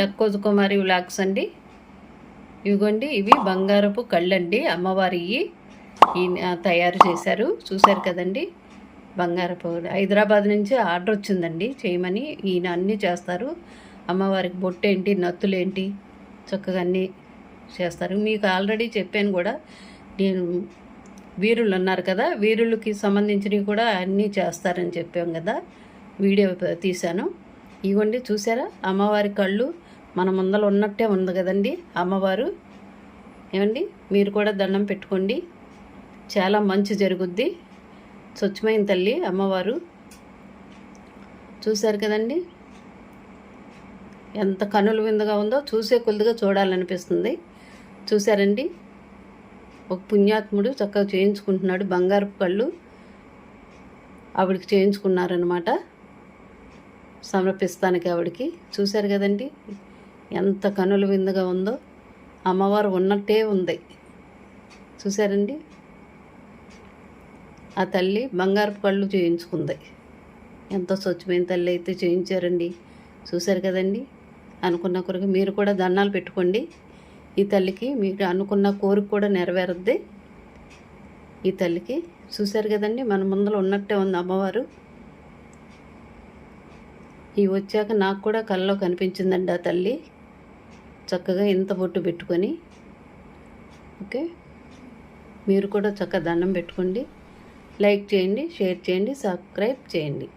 లక్కోజు కుమారి vlogs అండి. ఇవిగోండి ఇవి బంగారపు కళ్ళండి. అమ్మవారి ఈయన తయారు చేశారు. చూశారు కదండి? బంగారపు హైదరాబాద్ నుంచి ఆర్డర్ వచ్చిందండి. చేయమని ఈయన అన్నీ చేస్తారు. అమ్మవారికి బొట్టేంటి నత్తులేంటి చక్కగా అన్నీ చేస్తారు. మీకు ఆల్రెడీ చెప్పాను కూడా నేను వీరులు ఉన్నారు కదా వీరులకి సంబంధించినవి కూడా అన్నీ చేస్తారని చెప్పాం కదా వీడియో తీశాను. ఇవ్వండి చూసారా అమ్మవారి కళ్ళు మన ముందర ఉన్నట్టే ఉంది కదండి అమ్మవారు. ఏమండి? మీరు కూడా దండం పెట్టుకోండి. చాలా మంచి జరుగుద్ది. స్వచ్ఛమైన తల్లి అమ్మవారు. చూశారు కదండి? ఎంత కనుల విందుగా ఉందో చూసే కొద్దిగా చూడాలనిపిస్తుంది. చూశారండి? ఒక పుణ్యాత్ముడు చక్కగా చేయించుకుంటున్నాడు. బంగారపు కళ్ళు ఆవిడకి చేయించుకున్నారనమాట సమర్పిస్తానికి ఆవిడకి. చూశారు కదండి? ఎంత కనుల విందుగా ఉందో. అమ్మవారు ఉన్నట్టే ఉంది. చూశారండి? ఆ తల్లి బంగారపు కళ్ళు చేయించుకుంది. ఎంతో స్వచ్ఛమైన తల్లి అయితే చేయించారండి. చూశారు కదండి? అనుకున్న కొరకు మీరు కూడా దండాలు పెట్టుకోండి. ఈ తల్లికి మీకు అనుకున్న కోరిక కూడా నెరవేరుద్ది. ఈ తల్లికి చూశారు కదండి? మన ముందర ఉన్నట్టే ఉంది అమ్మవారు. ఇవి వచ్చాక నాకు కూడా కళ్ళలో కనిపించిందండి ఆ తల్లి. చక్కగా ఇంత బొట్టు పెట్టుకొని. ఓకే? మీరు కూడా చక్కగా దండం పెట్టుకోండి. లైక్ చేయండి షేర్ చేయండి సబ్స్క్రైబ్ చేయండి.